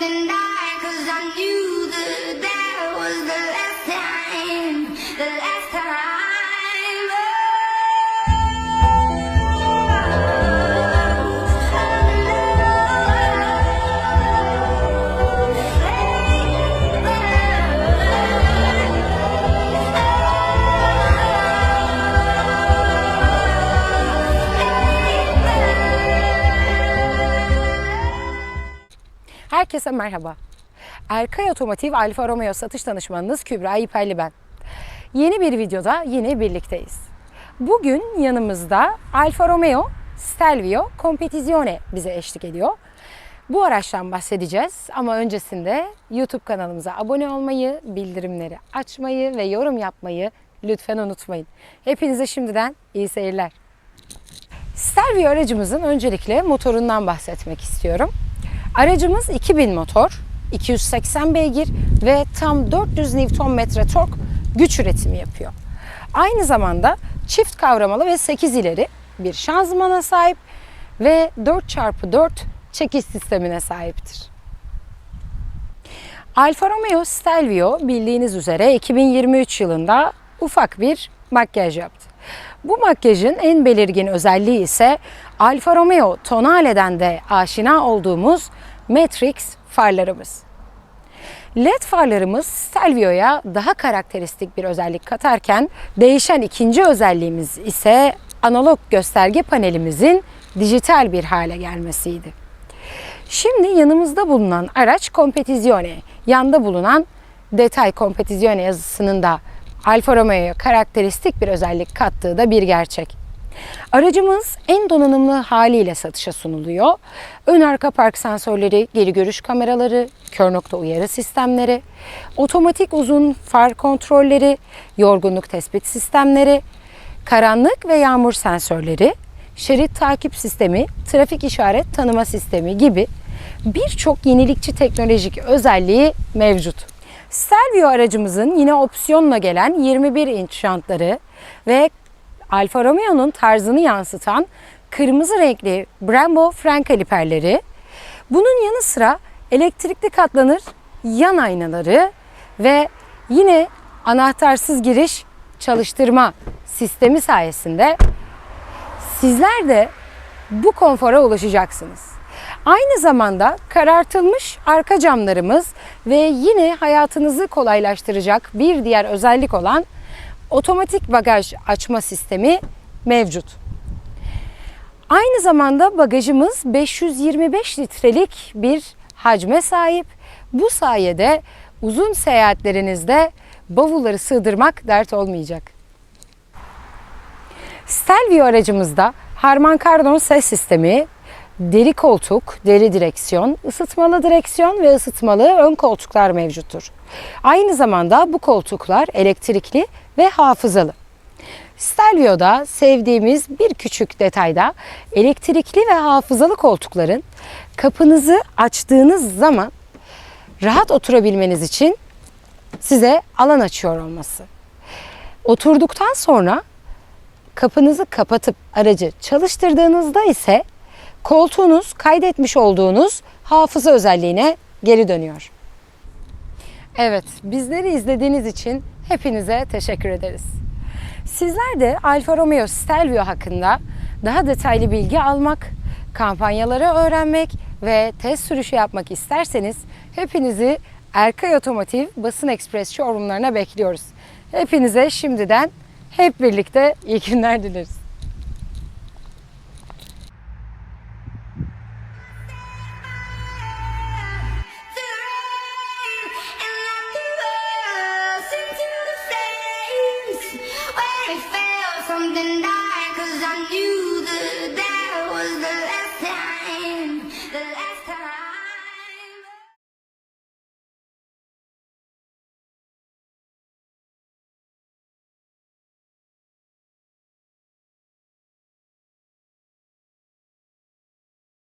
something cause I knew. Herkese merhaba. Erkay Otomotiv Alfa Romeo satış danışmanınız Kübra İpelli ben. Yeni bir videoda yine birlikteyiz. Bugün yanımızda Alfa Romeo Stelvio Competizione bize eşlik ediyor. Bu araçtan bahsedeceğiz ama öncesinde YouTube kanalımıza abone olmayı, bildirimleri açmayı ve yorum yapmayı lütfen unutmayın. Hepinize şimdiden iyi seyirler. Stelvio aracımızın öncelikle motorundan bahsetmek istiyorum. Aracımız 2000 motor, 280 beygir ve tam 400 Nm tork güç üretimi yapıyor. Aynı zamanda çift kavramalı ve 8 ileri bir şanzımana sahip ve 4x4 çekiş sistemine sahiptir. Alfa Romeo Stelvio bildiğiniz üzere 2023 yılında ufak bir makyaj yaptı. Bu makyajın en belirgin özelliği ise Alfa Romeo Tonale'den de aşina olduğumuz Matrix farlarımız. LED farlarımız Stelvio'ya daha karakteristik bir özellik katarken değişen ikinci özelliğimiz ise analog gösterge panelimizin dijital bir hale gelmesiydi. Şimdi yanımızda bulunan araç Competizione. Yanda bulunan detay Competizione yazısının da Alfa Romeo'ya karakteristik bir özellik kattığı da bir gerçek. Aracımız en donanımlı haliyle satışa sunuluyor. Ön arka park sensörleri, geri görüş kameraları, kör nokta uyarı sistemleri, otomatik uzun far kontrolleri, yorgunluk tespit sistemleri, karanlık ve yağmur sensörleri, şerit takip sistemi, trafik işaret tanıma sistemi gibi birçok yenilikçi teknolojik özelliği mevcut. Stelvio aracımızın yine opsiyonla gelen 21 inç jantları ve Alfa Romeo'nun tarzını yansıtan kırmızı renkli Brembo fren kaliperleri, bunun yanı sıra elektrikli katlanır yan aynaları ve yine anahtarsız giriş çalıştırma sistemi sayesinde sizler de bu konfora ulaşacaksınız. Aynı zamanda karartılmış arka camlarımız ve yine hayatınızı kolaylaştıracak bir diğer özellik olan otomatik bagaj açma sistemi mevcut. Aynı zamanda bagajımız 525 litrelik bir hacme sahip. Bu sayede uzun seyahatlerinizde bavulları sığdırmak dert olmayacak. Stelvio aracımızda Harman Kardon ses sistemi, deri koltuk, deri direksiyon, ısıtmalı direksiyon ve ısıtmalı ön koltuklar mevcuttur. Aynı zamanda bu koltuklar elektrikli ve hafızalı. Stelvio'da sevdiğimiz bir küçük detayda elektrikli ve hafızalı koltukların kapınızı açtığınız zaman rahat oturabilmeniz için size alan açıyor olması. Oturduktan sonra kapınızı kapatıp aracı çalıştırdığınızda ise koltuğunuz kaydetmiş olduğunuz hafıza özelliğine geri dönüyor. Evet, bizleri izlediğiniz için hepinize teşekkür ederiz. Sizler de Alfa Romeo Stelvio hakkında daha detaylı bilgi almak, kampanyaları öğrenmek ve test sürüşü yapmak isterseniz hepinizi Erkay Otomotiv Basın Ekspres showroomlarına bekliyoruz. Hepinize şimdiden hep birlikte iyi günler dileriz. Something died, cause I knew